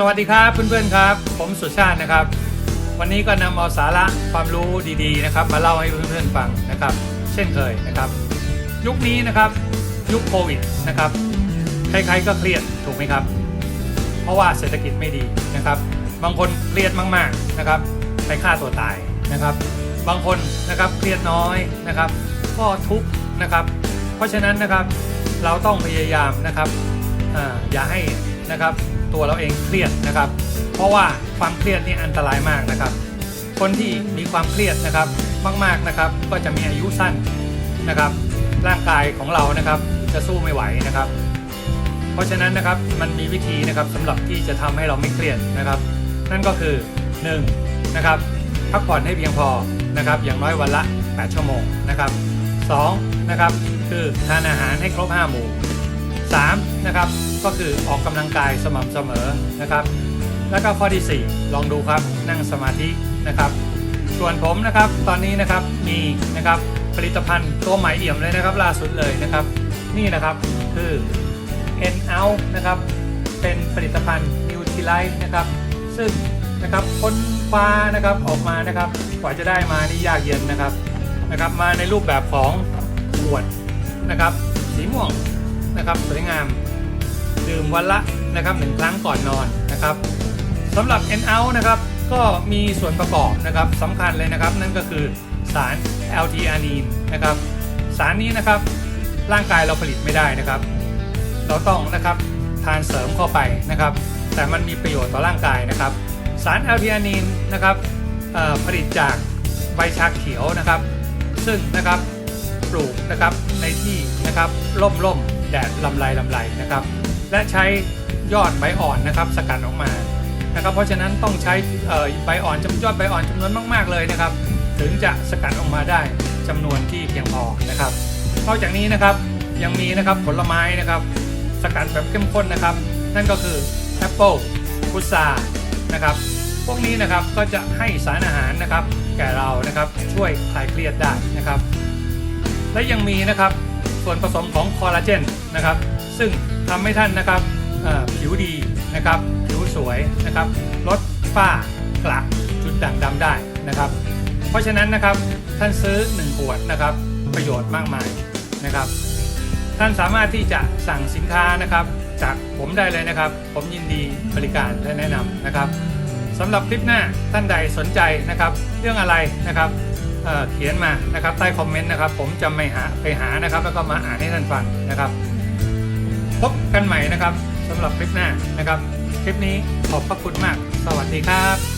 สวัสดีครับเพื่อนๆครับ ผมสุชาตินะครับ วันนี้ก็นำเอาสาระความรู้ดีๆนะครับ มาเล่าให้เพื่อนๆฟังนะครับ เช่นเคยนะครับ ยุคนี้นะครับ ยุคโควิดนะครับใครๆก็เครียดถูกไหมครับ เพราะว่าเศรษฐกิจไม่ดีนะครับ บางคนเครียดมากๆนะครับ ไปฆ่าตัวตายนะครับ บางคนนะครับเครียดน้อยนะครับ ก็ทุกข์นะครับ เพราะฉะนั้นนะครับเราต้องพยายามนะครับออย่าให้นะครับ ตัวเราเองเครียดนะครับ เพราะว่าความเครียดนี่อันตรายมากนะครับ คนที่มีความเครียดนะครับมากๆนะครับ ก็จะมีอายุสั้นนะครับ ร่างกายของเรานะครับ จะสู้ไม่ไหวนะครับ เพราะฉะนั้นนะครับมันมีวิธีนะครับสำหรับที่จะทำให้เราไม่เครียดนะครับ นั่นก็คือ1นะครับพักผ่อนให้เพียงพอนะครับ อย่างน้อยวันละ 8 ชั่วโมงนะครับ2นะครับคือทานอาหารให้ครบ 5 หมู่ 3นะครับก็คือออกกำลังกายสม่ำเสมอนะครับ แล้วก็ข้อที่ 4 ลองดูครับนั่งสมาธินะครับ ส่วนผมนะครับตอนนี้นะครับมีนะครับผลิตภัณฑ์ตัวใหม่เอี่ยมเลยนะครับล่าสุดเลยนะครับ นี่นะครับคือ N out นะครับเป็นผลิตภัณฑ์ n u t r i l i t e นะครับซึ่งนะครับค้นคว้านะครับออกมานะครับกว่าจะได้มานี่ยากเย็นนะครับนะครับ มาในรูปแบบของขวดนะครับสีม่วง นะครับสวยงาม ดื่มวันละนะครับหนึ่งครั้งก่อนนอนนะครับสำหรับ N out นะครับก็มีส่วนประกอบนะครับสำคัญเลยนะครับ นั่นก็คือสาร l t อานีนนะครับสารนี้นะครับร่างกายเราผลิตไม่ได้นะครับ เราต้องนะครับทานเสริมเข้าไปนะครับ แต่มันมีประโยชน์ต่อร่างกายนะครับ สารแอลทีอานีนนะครับผลิตจากใบชาเขียวนะครับ ซึ่งนะครับปลูกนะครับในที่นะครับร่มร่ม แดดลำไรลำไรนะครับ และใช้ยอดใบอ่อนนะครับ สกัดออกมานะครับ เพราะฉะนั้นต้องใช้ใบอ่อนจำยอดใบอ่อนจำนวนมาก ๆเลยนะครับ ถึงจะสกัดออกมาได้จำนวนที่เพียงพอนะครับนอกจากนี้นะครับยังมีนะครับผลไม้นะครับ สกัดแบบเข้มข้นนะครับ นั่นก็คือแอปเปิลพุทรานะครับ พวกนี้นะครับก็จะให้สารอาหารนะครับ แก่เรานะครับช่วยคลายเครียดได้นะครับ และยังมีนะครับ ส่วนผสมของคอลลาเจนนะครับ ซึ่งทำให้ท่านนะครับผิวดีนะครับผิวสวยนะครับลดฝ้ากระจุดด่างดำได้นะครับ เพราะฉะนั้นนะครับท่านซื้อ 1 ขวดนะครับประโยชน์มากมายนะครับ ท่านสามารถที่จะสั่งสินค้านะครับ จากผมได้เลยนะครับ ผมยินดีบริการและแนะนำนะครับสำหรับคลิปหน้าท่านใดสนใจนะครับ เรื่องอะไรนะครับ เขียนมานะครับใต้คอมเมนต์นะครับ ผมจะไม่หาไปหานะครับ แล้วก็มาอ่านให้ท่านฟังนะครับ พบกันใหม่นะครับสำหรับคลิปหน้านะครับ คลิปนี้ขอบพระคุณมาก สวัสดีครับ